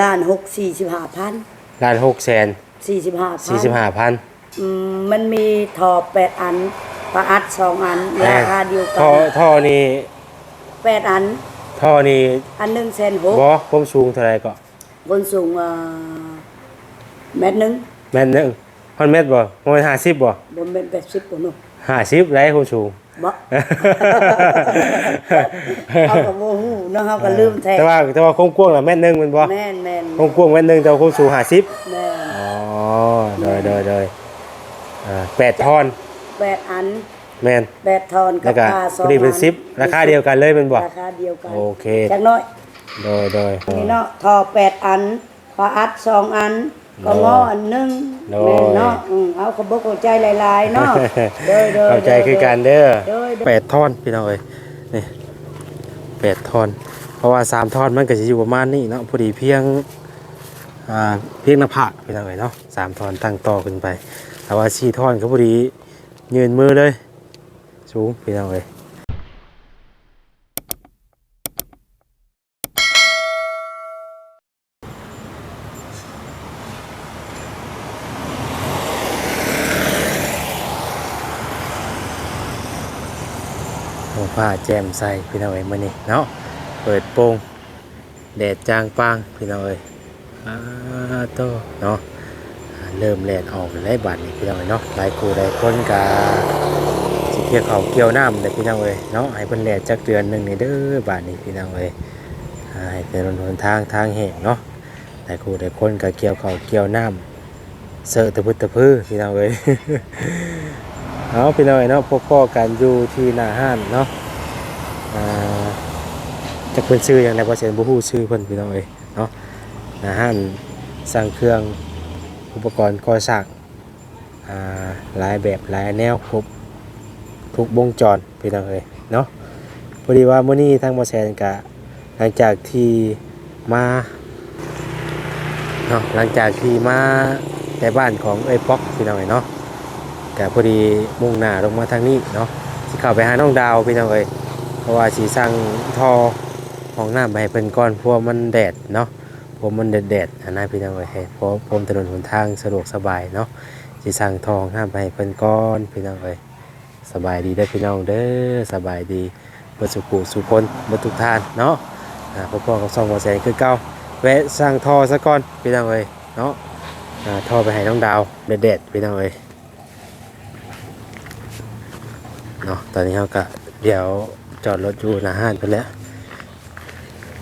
ล้านหกสี่สิบห้าพันล้านหกแสนสี่สิบห้าพันสี่สิบห้าพันอืมมันมีทอแปดอันปลาอัดสองอันราคาเดียวกัท่อนท่อนี่แปดอัน ท่อนี่อันหนึ่งแสนหกบ่ความสูงเท่าไหร่ก็บนสูงอ่าเมตรหนึ่งแม่นหนึงฮอนเมตรบ่ประมาณห้าสิบบ่บนเป็นแปดสิบปุ่นเนอะห้าสิบไรความสูง บ่เอากับโมหูเนาะเขาก็ลืมแท้แต่ว่าแต่ว่าความกว้างน่ะแม่นหนึงแมันบ่แม่นแม่นความกว้างแม่นหนึงแต่ว่าความสูงห้าสิบแม่นอ๋อโดยโดยโดยอ่าแปดท่อนแปดอันแม่นแปดทอนกัแล้บวก็ปลาสองพอดีเป็นซิปราคาเดียวกันเลยแมันบ่ ราคาเดียวกันโอเค จักหน้อย โดยโดย นี่เนาะทอแปดอันปลาอัดสองอัน ก็งออันหนึงโดย แม่นเนาะอืมเอาขบกเข้าใจหลายๆเนาะเด้อเด้อเข้าใจคือกันเด้อเด้อเด้อแปดท่อนพี่น้องเอ้ยนี่แปดท่อน เพราะว่าสามท่อนมันก็จะอยู่ประมาณนี้เนาะพอดีเพียงอ่าเพียงหน้าผากพี่น้องเอ้ยเนาะสามท่อนตั้งต่อขึ้นไป แต่ว่าสี่ท่อนก็พอดียืนมือเลย สูงพี่น้องเอ้ย โอ้ผ้าแจมใส่พี่น้องเอ้ยมื้อนี้เนาะเปิดโปงแดดจางปางพี่น้องเอ้ยอาโตเนาะเริ่มแลดออกหลายบัดนี่พี่น้องเอ้ยเนาะหลายคู่หลายคนกาสิเกี่ยวเขาเกี่ยวน้ำเด้อพี่น้องเอ้ยเนาะให้เพิ่นแลจักเดือนหนึงนี่เด้อบาดนี้พี่น้องเอ้ยให้เป็นหนทางทางแห่งเนาะแต่ครูแต่คนก็เกี่ยวเขาเกี่ยวน้ำเสอะตะพึดตะพื้อพี่น้องเอ้ย เอาพี่น้อยเนาะพบพ่อกันอยู่ที่หน้าห้านเนาะอ่าจักเพิ่นชื่อหยังไงบ่เสียบ่ฮู้ชื่อเพิ่นพี่น้องเอ้ยเนาะหน้าห้านสร้างเครื่องอุปกรณ์ก่อสร้างอ่าหลายแบบหลายแนวครบทุกวงจรพี่น้องเอ้ยเนาะพอดีว่ามื้อนี้ทางบ่แซนกะหลังจากที่มาเนาะหลังจากที่มาแต่บ้านของเอ้ป๊อกพี่น้องเอ้ยเนาะ กะพอดีมุ่งหน้าลงมาทางนี้เนาะสิเข้าไปหาน้องดาวพี่น้องเอ้ยเพราะว่าสิสั่งทอของน้ำไปให้เพิ่นก่อนพราะวมันแดดเนาะผมมันแดดๆอันนั้นพี่น้องเอ้ยเพราะผมถนนหนทางสะดวกสบายเนาะสิสั่งทองน้ำไปให้เพิ่นก่อนพี่น้องเอ้ยสบายดีได้พี่น้องเด้อสบายดีบิดสุขุสุพนเบิดทุกทานเนาะอ่าพ่อพ่อกับซองบ่แสนคือเก่าแวะสร้างทอซะก่อนพี่น้องเอ้ยเนาะอ่าท่อไปให้น้องดาวเด็ดๆพี่น้องเอ้ย เนาะตอนนี้เราก็เดี๋ยวจอดรถอยู่หน้าห้านไปแล้ว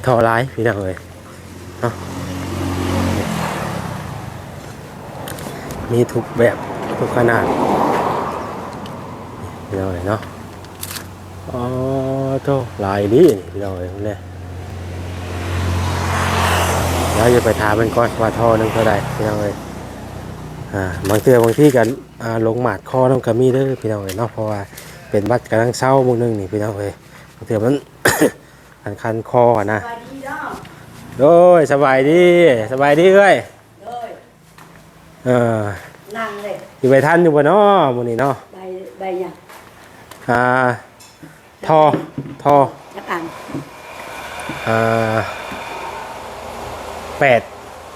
ท่อร้ายพี่น้องเอ้ยเนาะมีทุกแบบทุกขนาดพี่น้องเลยเนาะอ๋อโตลายนี้พี่น้องเลยเนี่ยแล้วจะไปถามมันก่อนว่าท่อหนึงเท่าใดพี่น้องเลยอ่าบางเทื่อบางที่กันอ่าลงหมาดคอน้องกระมีเด้อพี่น้องเลยเนาะเพราะว่า เป็นบัดกำลังเศร้ามื้อนึงนี่พี่น้องเลยบางเทื่อมัน คันคันคออะนะสวัสดีเนาะโอ้ยสบายดีสบายดีเอ้ยเอ้ยเออนั่งเลยอยู่ไปทันอยู่บ่เนาะมื้อนี้เนาะใบใบหยังอ่าท่อท่อจักอันอ่าแปด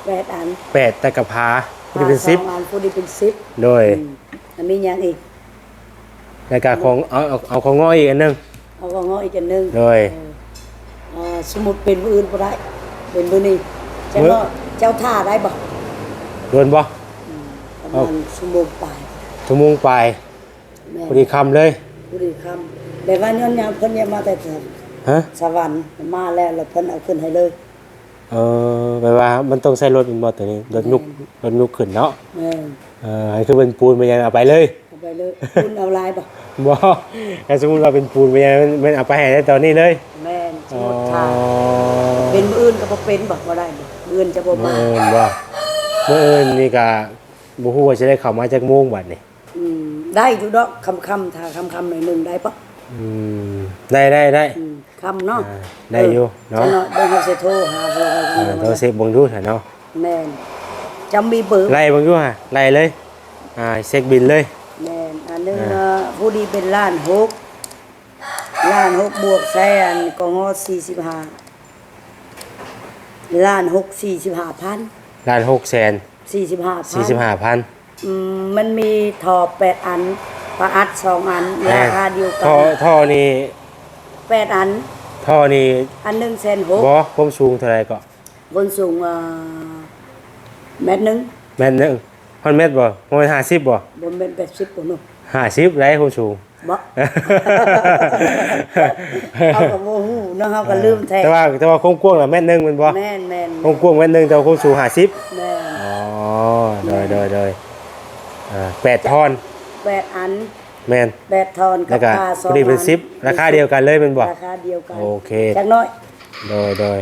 แปดอันแปดตะกะพาผู้ที่เป็นซิปสองอันผู้ที่เป็นซิปโดยอืมแล้วมีหยังอีก รายการของเอาเอาเอาของง้ออีกอันหนึงเอาก็งออีกอันหนึงโดยเออเอ่อสมุดเป็นมืออื่นบ่ได้ เป็นมือนี้เจ้ามื้อเนาะเจ้าท่าได้บ่โดนบ่ ประมาณชั่วโมงปลายชั่วโมงไปลายแม่พอดีคำเลยผู้ดีคำแต่ว่าย้อนยามเพิ่นยังมาแต่เถิดฮะสวรรค์มาแล้วแล้วเพิ่นเอาขึ้นให้เลย เออแปลว่ามันต้องใช้รถเป็นบ่ตัวนี้รถยุกรถยุกขึ้นเนาะแม่นเออให้คือเป็นปูนไปยังเอาไปเลย เอาไปเลยคุณเอาลายบ่บ่ถ้าสมมุติว่าเป็นปูนไปยังมันมันเอาไปให้ได้ตอนนี้เลย แม่นสอ๋อมุดท่าเป็นมืออื่นก็บ่เป็นบ่บ่ได้บ่มืออื่นจะบ่มื้อมาอื่นบ่มื้ออื่นนี่ก็บ่ฮู้ว่าจะได้เข้ามาจากโมงบัดนี้อืมได้อยู่ดอกคำคำๆถ้าคำคำๆหน่อยหนึงได้ปะอืมได้ได้ได้อืมคำเนาะอ่าได้อยู่เนาะจะเนาะเดี๋ยวเขาสิโทรหาพวกเออเราตัวเซฟเบิ่งดูเถอะเนาะแม่นจำมีเบอร์ไล่เบิ่งดูฮะไล่เลย อ่าเช็คบินเลย แม่นอันหนึงเอ่อผู้ดีเป็นล้านหกล้านหกบวกแสนก็งอ45ล้านหกสี่สิบห้าพันล้านหกแสนสี่สิบห้าพันสี่สิบห้าพันอืมมันมีทอแปดอันปลาอัดสองอันราคาเดียวกัท่อนท่อนี่แปดอันท่อนี่อันหนึ่งแสนหกบ่ความสูงเท่าไหร่ก็บนสูงอ่าเมตรหนึ่งแม่นหนึงพันเมตรบ่ประมาณห้าสิบบ่บนเป็นแปดสิบปุ่นนู่น ห้าสิบไรความสูงบ่เอากับโมหูเนาะเฮาก็ลืมแท้แต่ว่าแต่ว่าความกว้างน่ะแม่นหนึงแมันบ่แม่นแม่นความกว้างแม่นหนึงแต่ว่าความสูงห้าสิบแม่นอ๋อโดยโดยโดยอ่าแปดท่อนแปดอันแม่นแปดทอนแล้กัวบก็ปลาสพองอดีเป็นซิปราคาเดียวกันเลยแมันบ่ ราคาเดียวกันโอเค จักน้อยโดยโดย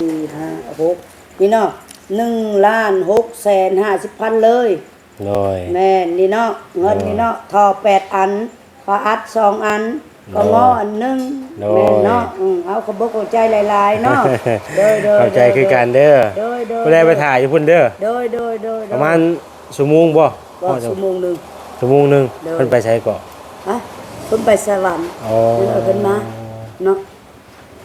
สี่ห้าหกนี่เนาะหนึ่งล้านหกแสนห้าสิบพันเลย โดย แม่นนี่เนาะเงินนี่เนาะทอแปดอันปลาอัดสองอัน ก็งออันหนึ่งโดย แม่นเนาะอืมเอาขบกเอาใจหลายๆเนาะโดยโดยเข้าใจคือกันเด้อโดยโดยบ่ได้ไปถ่ายอยู่พุ่นเด้อโดยโดยโดยโดยประมาณชั่วโมงบ่ก็ชั่วโมงหนึ่งชั่วโมงหนึงโดย เพิ่นไปใช้เกาะฮะเพิ่นไปสวรรค์อ๋อเพิ่นเอาเพิ่นมาเนาะ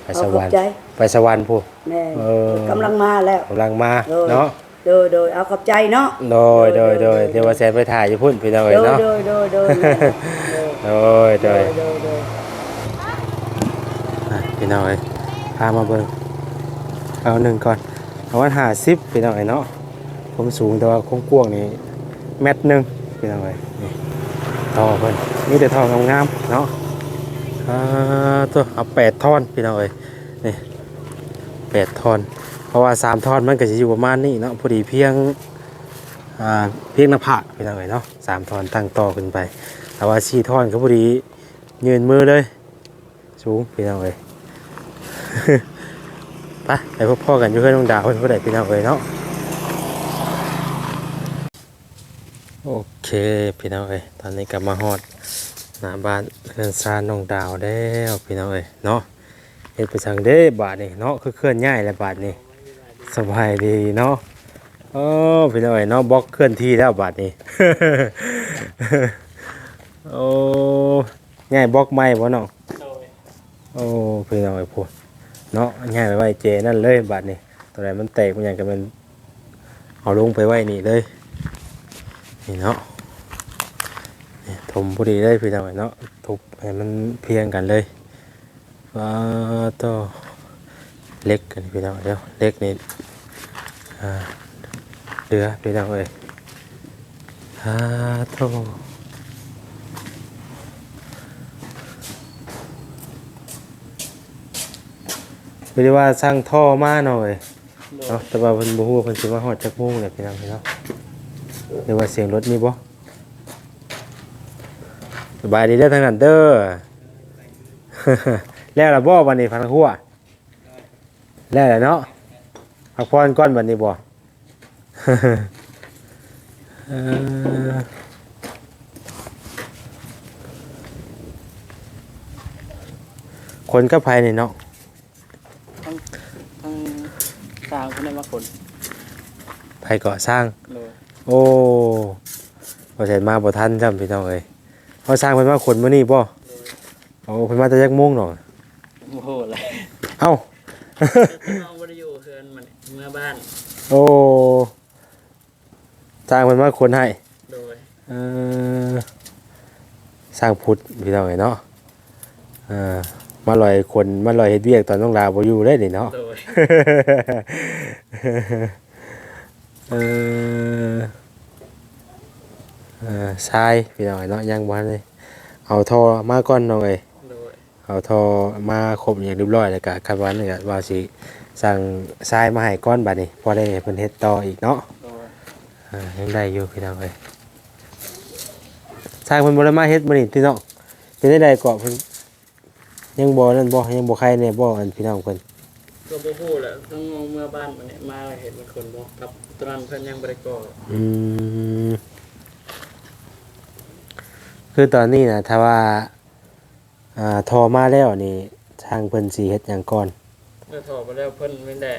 ไปสวรรค์เอาขอบใจ ไปสวรรค์ผู้ แม่เออ กำลังมาแล้ว กำลังมาโดย เนาะ โดยโดยเอาขอบใจเนาะโดยโดยโดยเดี๋ยวว่าแซนไปถ่ายอยู่พุ่นพี่น้องโดเอ้ยยเนาะโดยโดยโดยโดยโดยโดยโดยอะพี่น้องเอ้ยพามาเบิ่งเอาหนึ่งก่อนเอาวัน50พี่น้องเอ้ยเนาะผมสูงแต่ว่าคงกว้างนี่เมตรหนึงพี่น้องเอ้ยนี่ท่อเพิ่นมีแต่ท่องามๆเนาะอ่าตัวเอาแปดท่อนพี่น้องเอ้ยนี่แปดท่อน เพราะว่าสามทอนมันก็จะอยู่ประมาณนี้เนาะพอดีเพียงเพียงหน้าผากพี่น้องเอ้ยเนาะสามทอนตั้งต่อขึ้นไป แต่ว่าสี่ทอนก็พอดียืนมือเลย สูงพี่น้องเอ้ยไปไปพบพ่อกันอยู่เพื่อนน้องดาวเพื่อนผู้ใดพี่น้องเอ้ยเนาะโอเคพี่น้องเอ้ยตอนนี้กลับมาฮอดหน้าบ้านเรือนซานน้องดาวแล้วพี่น้องเอ้ยเนาะเฮ็ดไปสั่งเด้บาทนี่เนาะคือเคลื่อนย้ายแล้วบาทนี่ สบายดีเนาะโอ้พี่น้อยเนาะบล็อกเคลื่อนที่แล้วบาทนี่โอ้ง่ายบล็อกไม้บ่เนาะโอ้พี่น้องไอ้พูดเนาะง่ายไปไว้เจนั่นเลยบาดนี้ตัวไหนมันแตกมันอย่างกับมันเอาลงไปไว้นี่เลยนี่เนาะนี่ถมพอดีเลยพี่น้องไอ้เนาะทุบให้มันเพียงกันเลยว้าต่อ เล็กกันพี่น้องเดี๋ยวเล็กนี่เดือพี่น้องเอ้ยอ่าโตไม่ได้ว่าสร้างท่อมาหน่อยเนาะแต่ว่าเพิ่นบ่ฮู้ว่าเพิ่นสิมาฮอดจักโมงเนี่ยพี่น้องพี่เนาะหรือว่าเสียงรถมีบ่สบายดีเด้อทางนั้นเด้อแล้วล่ะบ่วันนี้พันหัว แล้วล่ะเนาะพักผ่อนก่อนวันนี้บ่เอ่อคนก็ภายในเนาะทั้งทั้งสร้างคนได้มาคนไผก่อสร้าง เลยโอ้บ่ใช่มาบ่ทันจำพี่น้องเอ้ยเขาสร้างเพิ่นมาขนมื้อนี้บ่โอ้เพิ่นมาแต่จักโมงเนาะโอ้โหเลยเอ้า น้องไม่ได้อยู่เพื่อนมันเมื่อบ้าน โอ้สร้างเพิ่นมาขนให้โดยเออสร้างพุทธพี่น้องเอ้ยเนาะเออมาลอยคนมาลอยเฮ็ดเวียกตอนน้องลาบ่อยู่เลยนี่เนาะ โดยเออเออทรายพี่น้องเอ้ยเนาะยังบ่ทันเลยเอาท่อมาก่อนน้องเอ้ยโดย เอาทอมาครบอย่างเรียบร้อยแล้วก็คาดว่านี่ก็ว่าสิสั่งทรายมาให้ก้อนบัดนี้พอได้เพิ่นเฮ็ดต่ออีกเนาะโดยอ่ายังได้อยู่พี่น้องเอ้ยสร้างเพิ่นบ่ได้มาเฮ็ดมื้อนี้พี่น้องเป็นได้ใดเกาะเพิ่นยังบ่นั่นบ่ยังบ่ใครแน่บ่อันพี่น้องเพิ่นก็บ่พูดแหละต้องงงเมื่อบ้านมันเนี่ยมาเห็นมันคนบอกกับตอนนั้นเพื่อนยังบริก่ออืมคือตอนนี้นะถ้าว่า อ่าทอมาแล้วนี่ทางเพิ่นสิเฮ็ดหยังก่อนเมื่อถอดไปแล้วเพื่อนไม่ได้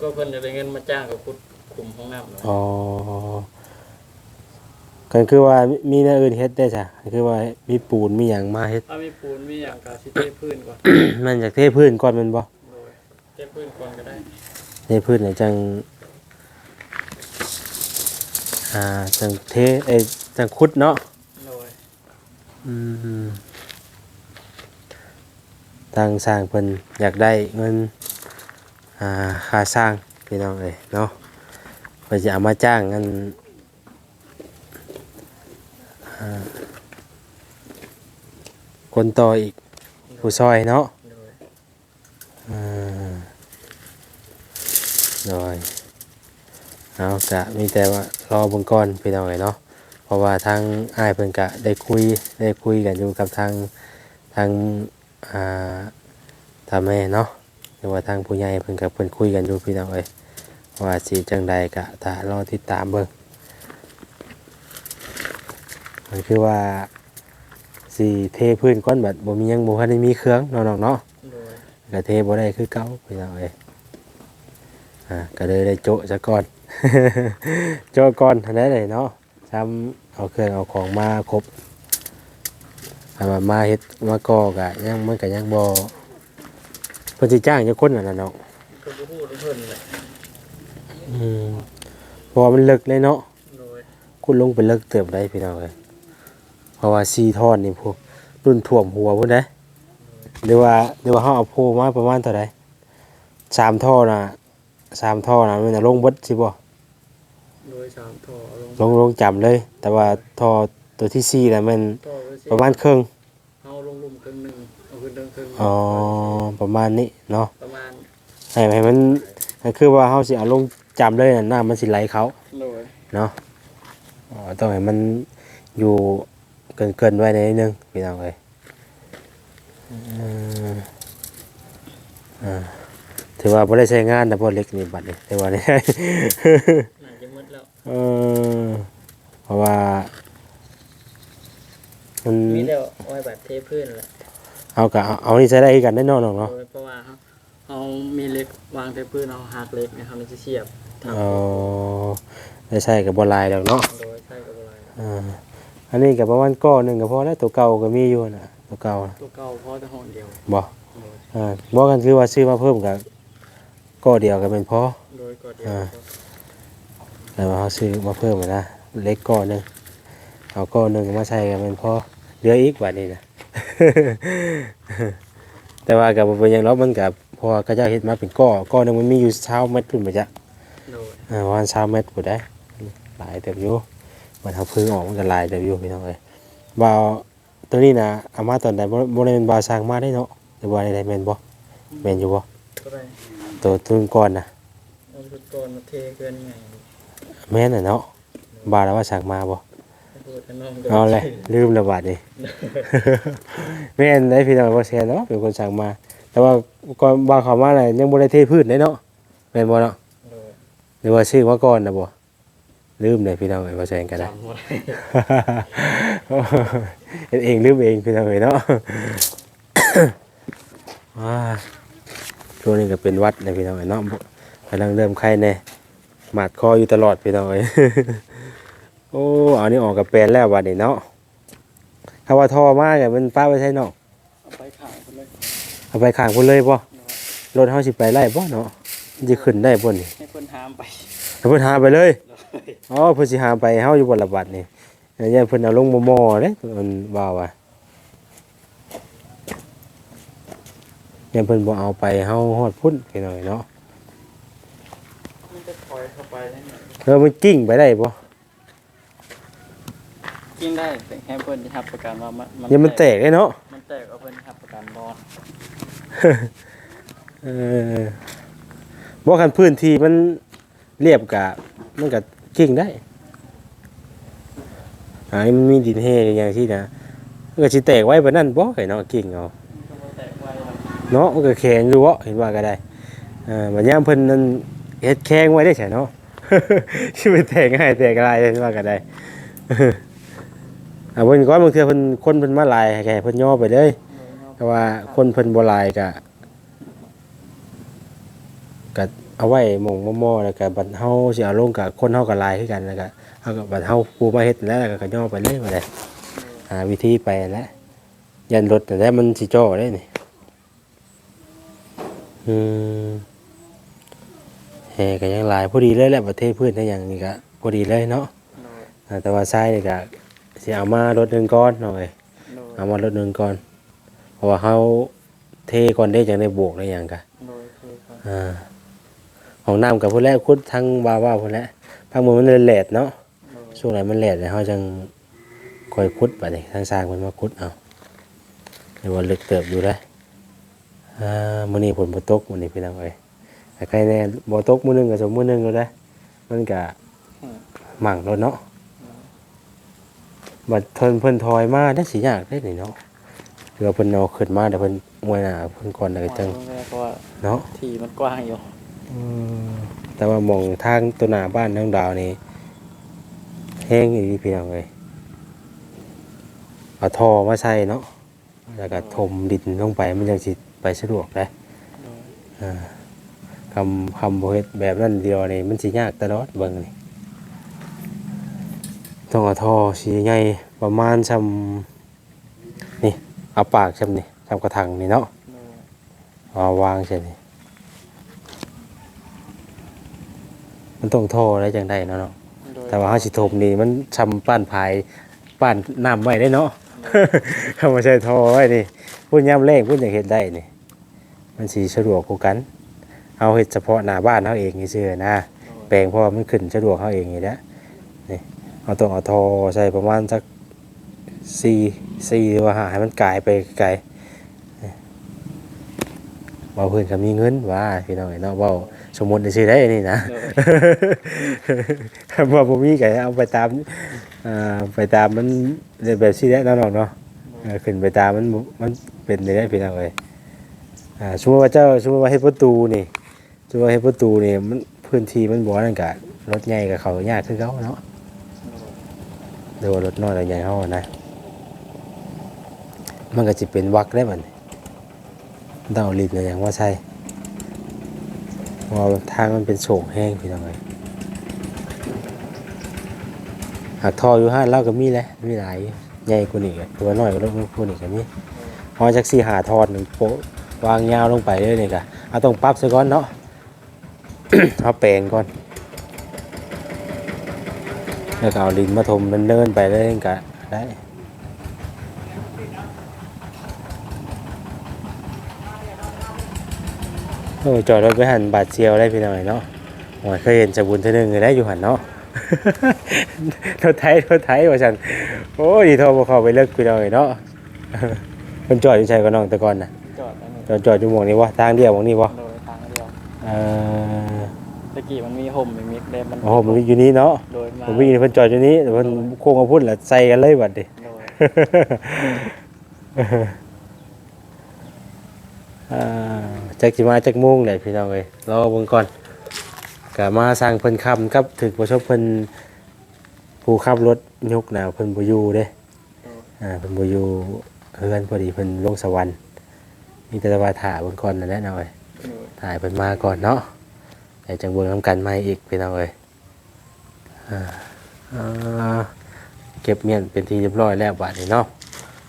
ก็เพื่อนจะได้เงินมาจ้างกับคุดกลุ่มห้องน้ำเลยอ๋อก็คือว่ามีแนวอื่นเฮ็ดได้จ้ะก็คือว่ามีปูนมีหยังมาเฮ็ด ถ้ามีปูนมีอย่างกาซิเต้พื้นก่อน มันจากเทพื้นก่อนแมันบ่โดยเก็บพื้นก่อนก็ได้ในพืชเนี่ยจังอ่าจังเทเอ้ยจังคุดเนาะโดยอืม ทางสร้างเพิ่นอยากได้เงินอ่าค่าสร้างพี่น้องเอ้ยเนาะเพิ่นจะเอามาจ้างเงินคนต่ออีกผู้ซอยเนาะโดยอ่าโดยเอากะมีแต่ว่ารอเบงก่อนพี่น้องเอ้ยเนาะเพราะว่าทางอ้ายเพิ่นกะได้คุยได้คุยกันอยู่กับทางทาง อ่าทางแม่เนาะหรือว่าทางผู้ใหญ่เพิ่นกับเพิ่นคุยกันอยู่พี่น้องเอ้ยว่าสิจังใดกะถ้ารอติดตามเบิ่งมันคือว่าสิเทพื้นก้อนแบบบ่มีหยังบ่ทันได้มีเครื่องเนาะน้องเนาะโดยกระเทบ่ได้คือเก่าพี่น้องเอ้ยอ่าก็เลยได้โจะซะก่อน โจะก่อนทันได้เลยเนาะซ้ำเอาเครื่องเอาของมาครบ ถ้ามามาเฮ็ดมาก่อกะยังมันก็ยังบ่เพิ่นสิจ้างจักคนน่ะนะเนาะก็บ่ฮู้ทุกเพิ่นแหละอืมเพราะว่ามันเลิกเลยเนาะโดยคุณลงไปเลิกเติบได้พี่น้องเอ้ยเพราะว่าซีทอนนี่พวกรุ่นท่วมหัวพุ่นเด้หรือว่าหรือว่าเฮาเอาโพมาประมาณเท่าใดสามท่อน่ะสามท่อน่ะมันจะลงเบิดสิบ่โดยสามท่อเอาลงลงลงจำเลย แต่ว่าท่อ ตัวที่สี่น่ะมันท่อไว้สิประมาณครึ่งเอาลงหลุมครึ่งหนึงเอาขึ้นเดินครึ่งหนึ่งอ๋อประมาณนี้เนาะประมาณให้ให้มันก็คือว่าเฮาสิเอาลงจำเลยน่ะน้ำมันสิไหลเขาโดยเนาะอ๋อต้องให้มันอยู่เกินเกินๆไว้ในนิดนึงพี่น้องเอ้ยอืมอ่าถือว่าบ่ได้ใช้งานแต่บ่เล็กนี่บัดนี้แต่ว่านี่น่าจะหมดแล้ว เออเพราะว่า มันมีแต่เอาไว้แบบเทพื้นแหละเอากะเอาเอานี่ใช้ได้คือกันได้เนอนเนาะโดยเพราะว่าเขาเอามีเหล็กวางเทพื้นเอาหักเหล็กนะครับมันจะเสียบทำเออได้ใช่กับบอลายดอกเนาะโดยใช่กับอะไรอ่าอันนี้กับประมาณก้อนหนึ่งก็พอแล้วตัวเก่าก็มีอยู่นะตัวเก่าน่ะตัวเก่าเพราะแต่ห้องเดียว บ่โดยอ่าบอกกันคือว่าซื้อมาเพิ่มกับก้อเดียวก็เป็นพอ โดยก่อนเดียวอ่าแต่ว่าเขาซื้อมาเพิ่มอะนะเล็กก้อนหนึ่งเอาก้อนหนึ่งมาใส่กันเป็นพอ เหลืออีกว่านี้นะ แต่ว่ากับเป็นอย่างเรามันกับพอก็จะเห็ดมาเป็นก้อก้อนหนึ่งมันมีอยู่เช้าเม็ดขึ้นไปจ้ะโดยอ่าประมาณเช้าเม็ดปุได้หลายเติบอยู่มันทำพึ่งออกมันก็หลายเติบอยู่พี่น้องเลยบาวตัวนี้นะเอามาตอนใดบ่บ่ได้เป็นบาวสร้างมาได้เนาะหรือว่าได้แม่นบ่แม่นอยู่บ่ก็ได้ตัวตัวก่อนนะเอาชุดก่อนมาเทเกินไงแม่นน่ะเนาะบาวแล้วว่าสร้างมาบ่พูดกันน้อง เอาเลยลืมแล้วบาดนี้แม่นได้พี่น้องบ่แซ่เนาะเป็นคนสร้างมา แต่ว่าก่อนบาวเข้ามาน่ะยังบ่ได้เทพื้นได้เนาะแม่นบ่เนาะโดยหรือว่าซื้อมาก่อนน่ะบ่ลืมเลยพี่น้องเอ้ยบ่แซ่ก็ได้จำหมดเฮ็ดเองลืมเองพี่น้องเอ้ยเนาะว้าช่วงนี้ก็เป็นหวัดนะพี่น้องเอ้ยเนาะบ่กำลังเริ่มไข้แน่หมาดคออยู่ตลอดพี่น้องเอ้ย โอ้เอานี่ออกกับแปลนแล้วบัดนี้เนาะถ้าว่าทอมากเนี่ยมันป้าไปใช่เนาะเอาไปขายคนเลยเอาไปข้างพุ่นเลยบ่รถเฮาสิไปไล่บ่เนาะมันสิขึ้นได้บ่นี่ให้คนหามไปให้เพิ่นหาไปเลยอ๋อเพิ่นสิหาไปเฮาอยู่บ่ละบัดนี่เนี่ยเพิ่นเอาลงมอๆเด้มันว่าว่าเนี่ยเพิ่นบ่เอาไปเฮาฮอดพุ่นพี่น้อยเนาะมันจะถอยเข้าไปได้ไหมเออมันกิ้งไปได้บ่ กินได้แต่แค่เพิ่นที่รับประกันว่ามันเนี่ยมันแตกได้เนาะมันแตกเอาเพิ่นรับประกันบอลเออบ่คันพื้นที่มันเรียบกะมันก็กิ้งได้อันนี้มันมีดินแห้งอย่างที่นะมันก็สิแตกไว้บ่นั่นบ่ไอ้เนาะกิ้งเอาก็บ่แตกไว้ครับเนาะมันก็แข็งอยู่เวาะเห็นว่าก็ได้เอ่าบัดยามเพิ่นนั่นเฮ็ดแข็งไว้ได้ใช่เนาะ สิไปแตกง่ายแตกอะไรเห็นว่าก็ได้ อ่าเพิ่นก่อนบางเทื่อเพิ่นคนเพิ่นมาหลายให้แกเพิ่นย่อไปเลยแต่ว่าคนเพิ่นบ่หลายก็ก็เอาไว้หม่องมอๆแล้วก็บัดเฮาสิเอาลงกับคนเฮาก็หลายคือกันแล้วก็เฮาก็บัดเฮาปูมาเฮ็ดแล้วก็ก็ย่อไปเลยว่าได้หาวิธีไปนั่นแหละยันรถแต่นแหละมันสิจ่อได้นี่อืมแห่ก็ยังหลายพอดีเลยแหละประเทศพืชได้อย่างนี้ก็พอดีเลยเนาะโดยอ่าแต่ว่าทรายนี่ก็ สิเอามารถหนึงก่อนหน่อยโดยเอามารถหนึงก่อน เพราะว่าเขาเทก่อนได้จังได้บวกได้หยังกะโดยคือก่อนอ่าของน้ำกับพุ่นแรกคุดทั้งวาว่าพุ่นแหละพังมือมันเลยแหลดเนาะโดยช่วงไหนมันแหลดเลยเขาจังคอยคุดไปเลยทางสร้างมันมาคุดเอาหรือว่าลึกเติบอยู่ได้ออ่ามื้อนี้ฝนบ่ตกมื้อนี้พี่น้องเอ้ยแต่ใครแน่บ่ตกมื้อหนึงก็สมมื้อหนึงก็ได้มันก็หมั่งแล้วเนาะ บัดเพิ่นเพิ่นถอยมาได้สิยากได้นี่เนาะเรือเพิ่นเอาขึ้นมาเดี๋ยวเพิ่นมวยหน้าเพิ่นก่อนแล้วก็จังเพราะว่าเนาะที่มันกว้างอยู่แต่ว่ามองทางตัวหน้าบ้านทางดาวนี่แห้งอีกพี่น้องเลยเอาท่อมาใส่เนาะแล้วก็ถมดินลงไปมันยังสิไปสะดวกนะโดยอ่าคำคำบ่เฮ็ดแบบนั้นเดียวนี่มันสิยากตลอดเบิ่งนี่ ต้องเอาท่อสีใหญ่ประมาณซ้ำนี่เอาปากซ้ำนี่ซ้ำกระถางนี่เนาะโดยเอาวางเช่นนี่มันต้องท่อได้จังได้เนาะเนาะโดยแต่ว่าเฮาสิถมนี่มันชำป้านภายป้านน้ำไว้ได้เนาะเขามาใช้ท่อไว้นี่พูดย่ำแรงพูดอย่างเฮ็ดได้นี่มันสีสะดวกกว่ากันเอาเฮ็ดเฉพาะหน้าบ้านเขาเองนี่ซื่อๆนะแปลงเพราะว่ามันขึ้นสะดวกเขาเองนี่แหละนี่ เอาต้องเอาทอใส่ประมาณสักสี่สี่ว่าหาให้มันกลายไปไกลเบาเพื่อนก็มีเงินว่าพี่น้องไอ้เนาะเบาสมมติได้ชื่อได้นี่นะว่าผมมีก็เอาไปตามอ่าไปตามมันแบบซี่ได้น้องๆเนาะขึ้นไปตามมันมันเป็นได้พี่น้องเอ้ยอ่าสมมุติว่าเจ้าสมมุติว่าเฮ็ดประตูนี่สมมุติว่าเฮ็ดประตูนี่มันพื้นที่มันบ่นั่นก็รถใหญ่กับเขายากคือเก่าเนาะ หรือว่ารถน้อยกับใหญ่เฮานะ มันก็สิเป็นวักได้บัดนี้ดาลินอะไรอย่างว่าใช่พราะว่าทางมันเป็นโศกแห้งพี่น้องเอ้ยหากทออยู่ห้าเล่าก็มีแหละมีหลายใหญ่กว่านี้ก็ตัวน้อยกว่าลูกกว่านี้ก็มีพอจักสี่หาทอดหนึ่งโปะวางยาวลงไปเลยนี่ก็เอาต้องปรับซะก่อนเนาะเอาแปลงก่อน แล้วก็เอาดินมาถมเนินๆไปเลยก็ได้โอ้ยจอดรถไปหันบาดเจียวได้พี่หน่อยเนาะโอ้ยเคยเห็นจะบุญเท่านึงเลยได้อยู่หันเนาะรถไทยรถไทยว่าฉันโอ้ยดีโทรมาเข้าไปเลิกคุยเราเลยเนาะเพิ่นจอดอยู่ใช่ก็น้องแต่ก่อนน่ะจอดอันนี้จอดจอดอยู่หม่องนี้วะทางเดียวหม่องนี้วะโดยทางเดียวเอ่อตะ กี้มันมีห่มมีมิดเลยมันโอ้โหมันอยู่นี้เนาะโดยมาผมวิ่งเพิ่นจอดอยู่นี้แต่เพิ่นโค้งมาพุ่นแล้วใส่กันเลยบัดดิ โดยอ่าจักสิมาจักโมงเลยพี่น้องเอ้ยรอเบิ่งก่อนก็มาสร้างเพิ่นคำกับถึกประสบเพิ่นผู้ขับรถยกหนาวเพิ่นบ่อยู่เด้โดยอ่าเพิ่นบ่อยู่เฮือนพอดีเพิ่นลงสวรรค์มีแต่ว่าถ่าเบิ่งก่อนนั่นแหละเนาะเอ้ยโดยถ่ายเพิ่นมาก่อนเนาะ แต่จังเบิ่งนํกันใหม่อีกพี่น้องเอ้ยอ่าอ่าเก็บเมียนเป็นที่เรียบร้อยแล้วบัดนี้เนาะ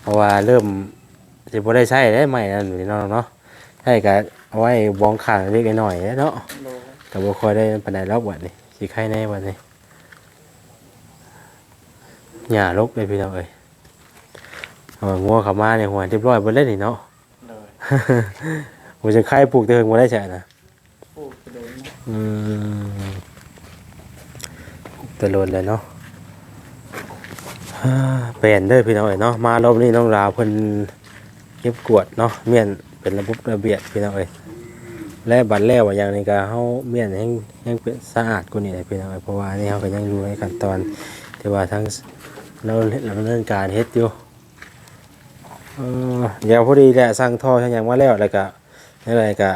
เพราะว่าเริ่มสิบ่ได้ใช้ได้ใหม่นั่นพี่น้องเนาะใช้ก็เอาไว้บองข้างเล็กน้อยๆเนาะโดยก็บ่ค่อยได้ปานใดหรอกบัดนี้สิใครแน่บัดนี้หญ้ารกเลยพี่น้องเอ้ยเอางัวเข้ามาในหัวเรียบร้อยเบิดเลยนี่เนาะโดยผมจะใครปลูกเติงบ่ได้ใช่นะ พูดไปโดยนะ อืมตะลนเลยเนาะเปลี่ยนเด้อพี่น้องเอ้ยเนาะมารอบนี้น้องราวเพิ่นเก็บกวดเนาะเมียนเป็นระบบระเบียบพี่น้องเอ้ยและบัดแล้วว่าอย่างนี้ก็เฮาเมียนแห่งแห่งเป็นสะอาดกว่านี้เลยพี่น้องเอ้ยเพราะว่าอันนี่เฮาก็ยังอยู่ในขั้นตอนที่ว่าทั้งเราเราดำเนินการเฮ็ดอยู่เออเดี๋ยวพอดีแหละสั่งท่อสั่งหยังมาแล้วแล้วก็อะไรก็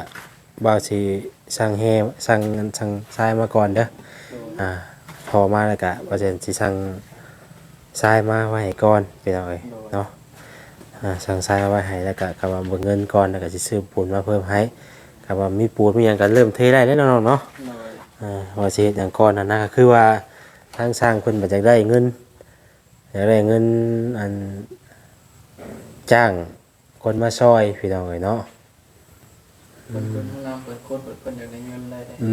บ่าวสิ สั่งแฮสั่งสั่งทรายมาก่อนเด้อโดยอ่าพอมาแล้วก็ว่าจะสิสั่งทรายมาไว้ให้ก่อนพี่น้องเอ้ยเนาะอ่าสั่งทรายมาไว้ให้แล้วก็กำว่าเบิกเงินก่อนแล้วก็สิซื้อปูนมาเพิ่มให้กำว่ามีปูนมีหยังก็เริ่มเทได้แล้วเนาะเนาะโดยอ่าว่าสิเฮ็ดหยังก่อนนั่นนะก็คือว่าทางสร้างเพิ่นบ่อยากได้เงินอยากได้เงินอันจ้างคนมาซอยพี่น้องเอ้ยเนาะอื เพิ่นเปิดห้องน้ำเปิดโคตรเปิดเพิ่นอยากได้เงินได้ได้อื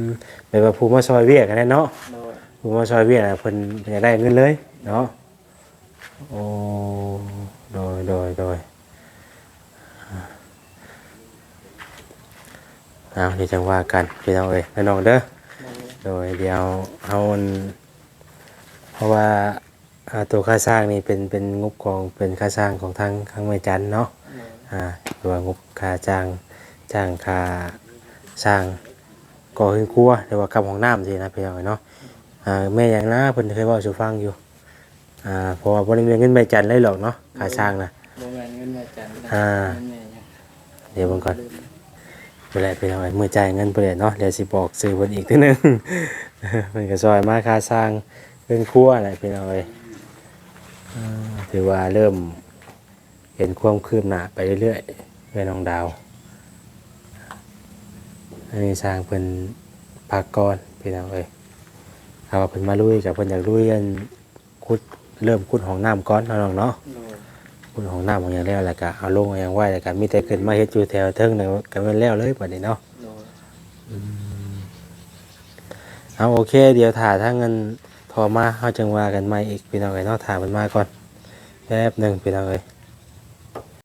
มแบบว่าผู้มาซอยเวียกกันแน่เนาะโดยผู้มาซอยเวียกน่ะเพิ่นเพิ่นอยากได้เงินเลย เนาะโอ้โดยโดยโดยเอาเดี๋ยวจังว่ากันพี่น้องเอ้ยพี่น้องเด้อ โดยโดยเดี๋ยวเอาอันเพราะว่าอ่าตัวค่าสร้างนี่เป็นเป็นงบของเป็นค่าสร้างของทางทางเมจันทน์เนาะโดยอ่าหรือว่างบค่าจ้าง จ้างค่าสร้างก่อขึ้นครัวหรือว่ากับห้องน้ำสินะพี่น้องเนาะอ่าแม่อย่างนะเพิ่นเคยเว้าสู่ฟังอยู่อ่าเพราะว่าบ่ได้มีเงินใบจันทน์เลยหรอกเนาะค่าสร้างนะบ่แม่นเงินแม่จันทร์อ่าเดี๋ยวเบิ่งก่อนเวลาพี่น้องเมื้อจ่ายเงินเพิ่นเนาะเดี๋ยวสิบอกซื้อเพิ่นอีกเทีนึงเพิ่นก็ซอยมาค่าสร้างเรื่องครัวอะไรพี่น้องเอ้ยถือว่าเริ่มเห็นความคืบหน้าไปเรื่อยๆเพื่อนน้องดาว อันนี้สร้างเพิ่นพักก่อนพี่น้องเอ้ยถ้าว่าเพิ่นมาลุยกับเพิ่นอยากลุยกันขุดเริ่มขุดห้องน้ำก่อนเนาะน้องเนาะโดยขุดห้องน้ำของอย่างแล้วแล้วก็เอาลงอย่างไว้แล้วก็มีแต่ขึ้นมาเฮ็ดอยู่แถวเทิงนั่นก็แม่นแล้วเลยบัดนี้เนาะเอาโอเค เดี๋ยวถ่าถ้าเงินทรมาเฮาจังว่ากันใหม่อีกพี่น้องเอ้ยเนาะถ่ามันมาก่อนแป๊บหนึงพี่น้องเอ้ย